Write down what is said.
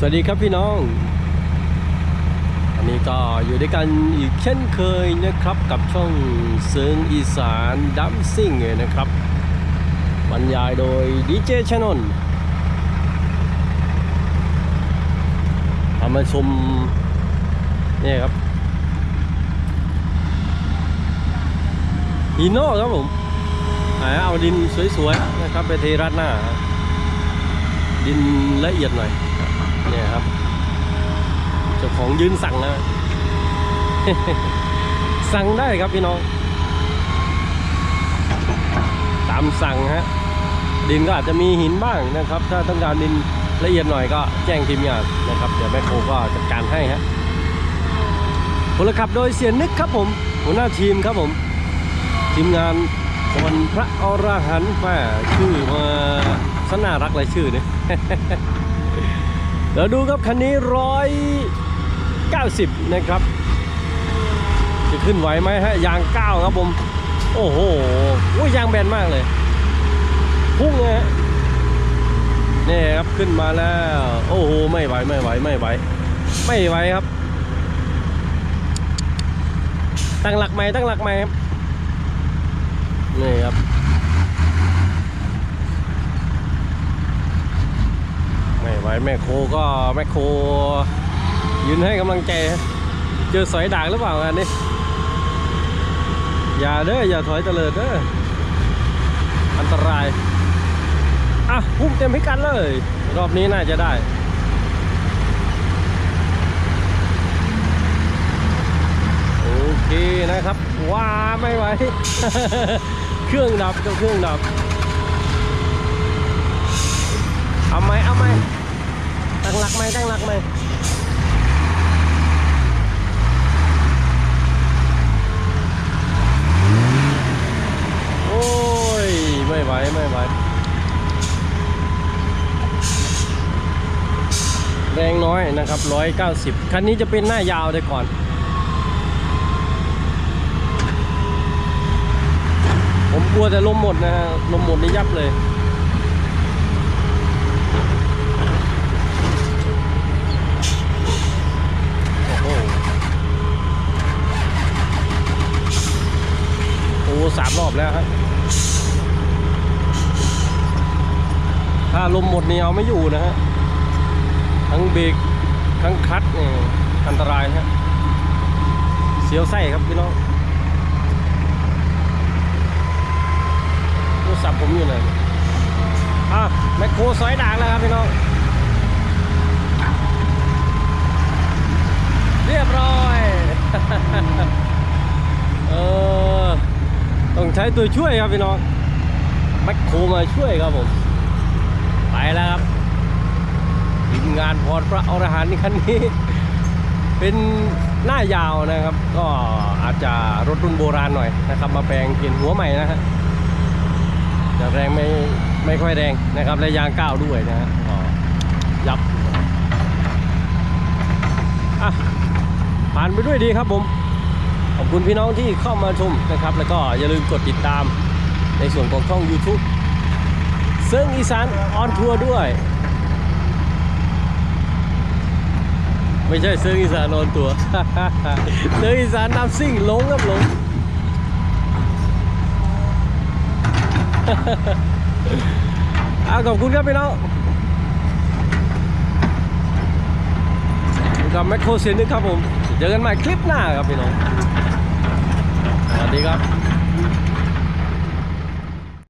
สวัสดีครับพี่น้อง อันนี้ก็อยู่ด้วยกันอีกเช่นเคยนะครับกับช่องเซิงอีสานดัมซิ่งนะครับ บรรยายโดยดีเจชนนพามาชมนี่ครับฮีโน่ครับผมเอาดินสวยๆนะครับไปเทราดหน้า ดินละเอียดหน่อย เนี่ยครับ เจ้าของยืนสั่งนะ สั่งได้ครับพี่น้อง ตามสั่งฮะ ดินก็อาจจะมีหินบ้างนะครับ ถ้าต้องการดินละเอียดหน่อยก็แจ้งทีมงานนะครับ เดี๋ยวแม่โคก็จัดการให้ฮะพลขับโดยเสียนึกครับผม หัวหน้าทีมครับผม ทีมงานวันพระอรหันต์แม่ชื่อมาสน่ารักเลยชื่อเนี่ย ดี๋ยวดูครับคันนี้ร้อยเก้าสิบนะครับ จะขึ้นไหวไหมฮะยางเก้าครับผม โอ้โหโอ้ยยางแบนมากเลย พุ่งเลยฮะนี่ครับขึ้นมาแล้ว โอ้โหไม่ไหวไม่ไหวไม่ไหว ไม่ไหวครับ ตั้งหลักใหม่ตั้งหลักใหม่ครับนี่ครับ ไม่ไหว แม่โคก็แม่โคยืนให้กำลังใจ เจอสอยด่างหรือเปล่างานนี้ อย่าเด้ออย่าถอยเตลิดเด้ออันตราย อะพุ่งเต็มพิกัดเลย รอบนี้น่าจะได้โอเคนะครับ ว้าไม่ไหว เครื่องดับเจ้าเครื่องดับ เอาไหมเอาไหม ตั้งหลักไหมตั้งหลักไหมโอ้ย ไม่ไหว ไม่ไหว แรงน้อยนะครับ190คันนี้จะเป็นหน้ายาวได้ก่อนผมกลัวแต่ลมหมดนะฮะลมหมดนี่ยับเลย โอ้โหโอ้ สามรอบแล้วครับ ถ้าลมหมดนี่เอาไม่อยู่นะฮะ ทั้งเบรกทั้งคลัตช์นี่อันตรายฮะ เสียวไส้ครับพี่น้องโทรศัพท์ผมอยู่ไหนอะแมคโครซอยด่างแล้วครับพี่น้อง เรียบร้อย ช้ตัวช่วยครับพี่น้องแมคโครมาช่วยครับผม ไปแล้วครับทีมงานพรพระอรหันต์คันนี้ เป็นหน้ายาวนะครับ ก็อาจจะรถรุ่นโบราณหน่อยนะครับ มาแปลงเปลี่ยนหัวใหม่นะฮะจะแรงไม่ไม่ค่อยแรงนะครับและยางก้าวด้วยนะฮะยับอะผ่านไปด้วยดีครับผม ขอบคุณพี่น้องที่เข้ามาชมนะครับ แล้วก็อย่าลืมกดติดตามในส่วนของช่อง YouTube ซึ่งอีสานออนทัวร์ด้วย ไม่ใช่เซิร์งอีสานออนทัวร์เซิร์งอีสานนำซิ่งลงครับลงอะขอบคุณครับพี่น้องกับแมคโครเซนนึกครับผม เจอกันใหม่คลิปหน้าครับพี่น้อง สวัสดีครับ